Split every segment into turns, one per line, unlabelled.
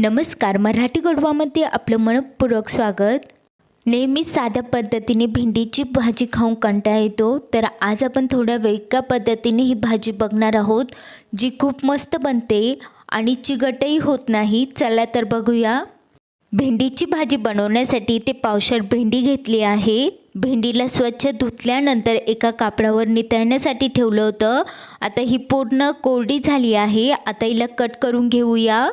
नमस्कार मराठी गोडवामध्ये आपलं मनपूर्वक स्वागत. नेहमी साध्या पद्धतीने भेंडीची भाजी खाऊन कंटाळा येतो तर आज आपण थोड्या वेगळ्या पद्धतीने ही भाजी बघणार आहोत जी खूप मस्त बनते आणि चिगटही होत नाही. चला तर बघूया. भेंडीची भाजी बनवण्यासाठी ते पावशर भेंडी घेतली आहे. भेंडीला स्वच्छ धुतल्यानंतर एका कापडावर नितळण्यासाठी ठेवलं होतं. आता ही पूर्ण कोरडी झाली आहे. आता हिला कट करून घेऊया.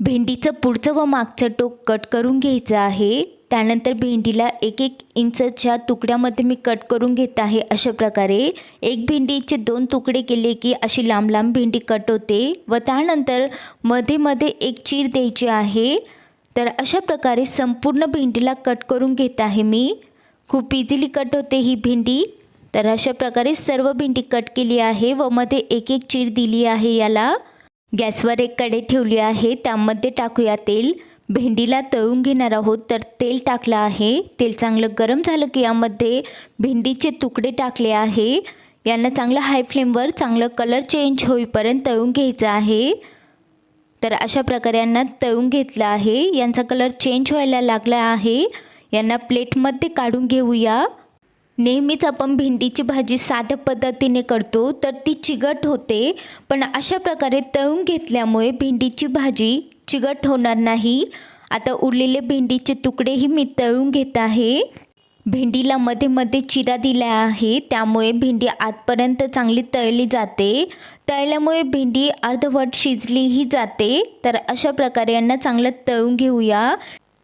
भेंडीचं पुढचं व मागचं टोक कट करून घ्यायचं आहे. त्यानंतर भेंडीला एक एक इंचच्या तुकड्यामध्ये मी कट करून घेत आहे अशा प्रकारे. एक भेंडीचे दोन तुकडे केले की अशी लांब लांब भेंडी कट होते व त्यानंतरमध्ये मध्ये एक चीर द्यायची आहे. तर अशा प्रकारे संपूर्ण भेंडीला कट करून घेत आहे मी. खूप इझिली कट होते ही भेंडी. तर अशा प्रकारे सर्व भेंडी कट केली आहे व मध्ये एक एक चीर दिली आहे याला. गॅसवर एक कडे ठेवली आहे त्यामध्ये टाकूया तेल. भेंडीला तळून घेणार आहोत तर तेल टाकलं आहे. तेल चांगलं गरम झालं की यामध्ये भेंडीचे तुकडे टाकले आहे. यांना चांगलं हाय फ्लेमवर चांगलं कलर चेंज होईपर्यंत तळून घ्यायचं आहे. तर अशा प्रकारे यांना तळून घेतलं आहे. यांचा कलर चेंज व्हायला लागला आहे. यांना प्लेटमध्ये काढून घेऊया. नेहमीच आपण भेंडीची भाजी साध्या पद्धतीने करतो तर ती चिगट होते. पण अशा प्रकारे तळून घेतल्यामुळे भेंडीची भाजी चिगट होणार नाही. आता उरलेले भेंडीचे तुकडेही मी तळून घेत आहे. भेंडीला मध्ये मध्ये चिरा दिला आहे त्यामुळे भेंडी आतपर्यंत चांगली तळली जाते. तळल्यामुळे भेंडी अर्धवट शिजलीही जाते. तर अशा प्रकारे यांना चांगलं तळून घेऊया.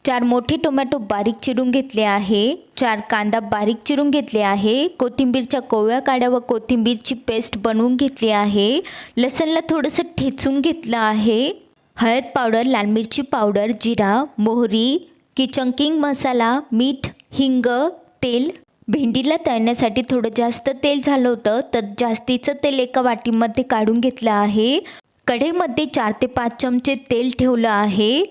चार मोठे टोमॅटो बारीक चिरून घेतले आहे. चार कांदा बारीक चिरून घेतले आहे. कोथिंबीरच्या कोवळ्या काड्या व कोथिंबीरची पेस्ट बनवून घेतली आहे. लसणला थोडंसं ठेचून घेतलं आहे. हळद पावडर लाल मिरची पावडर जिरा मोहरी किचन किंग मसाला मीठ हिंग तेल. भेंडीला तळण्यासाठी थोडं जास्त तेल झालं होतं तर जास्तीचं तेल एका वाटीमध्ये काढून घेतलं आहे. कढईमध्ये चार ते पाच चमचे तेल ठेवलं आहे.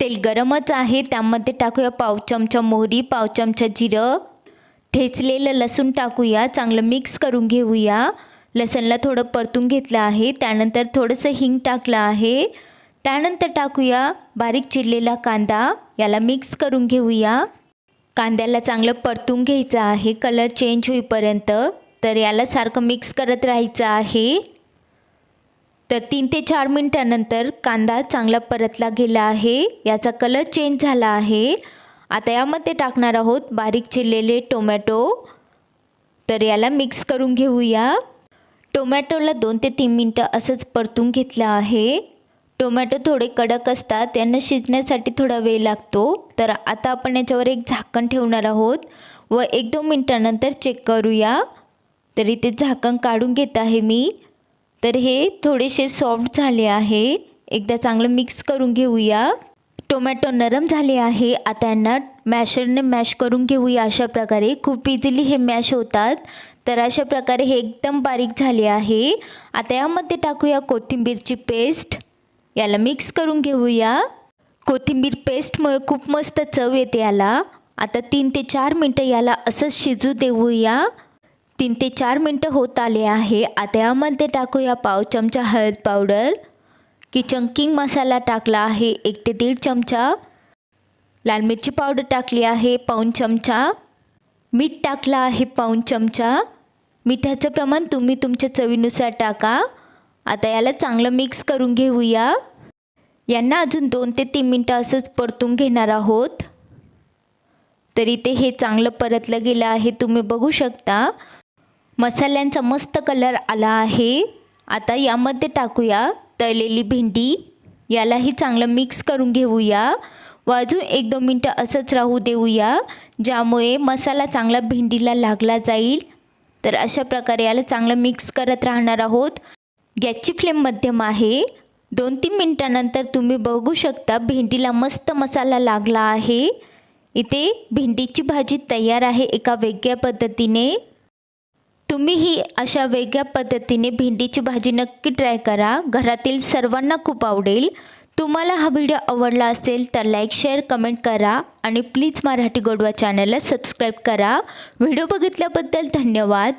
तेल गरमच आहे त्यामध्ये टाकूया पाव चमचा मोहरी पाव चमचा जिरं. ठेचलेलं लसूण टाकूया चांगलं मिक्स करून घेऊया. लसणला थोडं परतून घेतलं आहे त्यानंतर थोडंसं हिंग टाकलं आहे. त्यानंतर टाकूया बारीक चिरलेला कांदा याला मिक्स करून घेऊया. कांद्याला चांगलं परतून घ्यायचं आहे कलर चेंज होईपर्यंत तर याला सारखं मिक्स करत राहायचं आहे. तर तीन ते चार मिनटानंतर कांदा चांगला परतला गेला आहे. याचा कलर चेंज झाला आहे. आता यामध्ये टाकणार आहोत बारीक चिरलेले टोमॅटो तर याला मिक्स करून घेऊया. टोमॅटोला दोन ते तीन मिनटं असंच परतून घेतलं आहे. टोमॅटो थोडे कडक असतात यांना शिजण्यासाठी थोडा वेळ लागतो. तर आता आपण याच्यावर एक झाकण ठेवणार आहोत व एक दोन मिनटानंतर चेक करूया. तर इथे झाकण काढून घेत आहे मी. तर हे थोडेसे सॉफ्ट झाले आहे. एकदा चांगलं मिक्स करून घेऊया. टोमॅटो नरम झाले आहे. आता यांना मॅशरने मॅश करून घेऊया. अशा प्रकारे खूप इझिली हे मॅश होतात. तर अशा प्रकारे हे एकदम बारीक झाले आहे. आता यामध्ये टाकूया कोथिंबीरची पेस्ट याला मिक्स करून घेऊया. कोथिंबीर पेस्टमुळे खूप मस्त चव येते याला. आता तीन ते चार मिनटं याला असंच शिजू देऊया. तीन ते चार मिनटं होत आले आहे. आता यामध्ये टाकूया पाव चमचा हळद पावडर. किचन किंग मसाला टाकला आहे. एक ते दीड चमचा. लाल मिरची पावडर टाकली आहे. पाऊन चमचा. मीठ टाकलं आहे. पाऊन चमचा. मिठाचं प्रमाण तुम्ही तुमच्या चवीनुसार टाका. आता याला चांगलं मिक्स करून घेऊया. यांना अजून दोन ते तीन मिनटं असंच परतून घेणार आहोत. तरी ते हे चांगलं परतलं गेलं आहे. तुम्ही बघू शकता. मसाल्यांचा मस्त कलर आला आहे. आता यामध्ये टाकूया तळलेली भेंडी. यालाही चांगलं मिक्स करून घेऊया. व अजून एक दोन मिनटं असंच राहू देऊया ज्यामुळे मसाला चांगला भेंडीला लागला जाईल. तर अशा प्रकारे याला चांगलं मिक्स करत राहणार आहोत. गॅसची फ्लेम मध्यम आहे. दोन तीन मिनटानंतर तुम्ही बघू शकता भेंडीला मस्त मसाला लागला आहे. इथे भेंडीची भाजी तयार आहे एका वेगळ्या पद्धतीने. तुम्हीही अशा वेगळ्या पद्धतीने भेंडीची भाजी नक्की ट्राय करा. घरातील सर्वांना खूप आवडेल. तुम्हाला हा व्हिडिओ आवडला असेल तर लाईक शेअर कमेंट करा आणि प्लीज मराठी गोडवा चॅनलला सबस्क्राईब करा. व्हिडिओ बघितल्याबद्दल धन्यवाद.